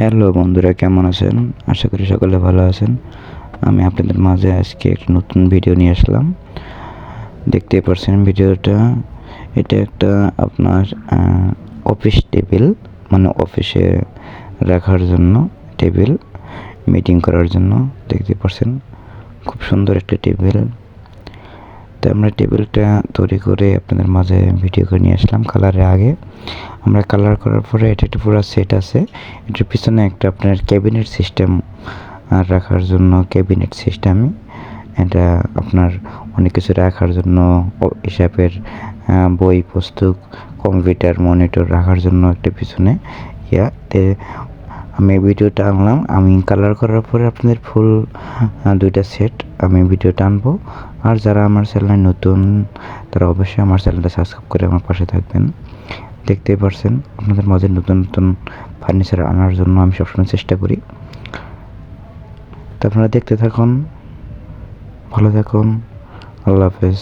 Hello বন্ধুরা, কেমন আছেন? আশা করি সকলে ভালো আছেন। আমি আপনাদের মাঝে আজকে একটা নতুন ভিডিও নিয়ে আসলাম। দেখতে পাচ্ছেন ভিডিওটা। এটা একটা আপনার অফিস টেবিল মানে অফিসে রাখার জন্য টেবিল মিটিং করার জন্য। দেখতে পাচ্ছেন খুব সুন্দর একটা টেবিল তো আমরা টেবিলটা তৈরি করে আপনাদের মাঝে ভিডিও করে নিয়ে আসলাম কালারের আগে। আমরা কালার করার পরে এটা একটা পুরো সেট আছে। এটার পিছনে একটা আপনার ক্যাবিনেট সিস্টেম রাখার জন্য ক্যাবিনেট সিস্টেম এটা আপনার অনেক কিছু রাখার জন্য হিসাবের বই, পুস্তক কম্পিউটার মনিটর রাখার জন্য একটা পিছনে। ইয়াতে আমি ভিডিওটা আনলাম। আমি কালার করার পরে আপনাদের ফুল দুইটা সেট আমি ভিডিওটা আনব। আর যারা আমার চ্যানেলে নতুন, তারা অবশ্যই আমার চ্যানেলটা সাবস্ক্রাইব করে আমার পাশে থাকবেন। দেখতেই পারছেন, আপনাদের মাঝে নতুন নতুন ফার্নিচার আনার জন্য আমি সবসময় চেষ্টা করি। তো আপনারা দেখতে থাকুন, ভালো থাকুন, আল্লাহ হাফেজ।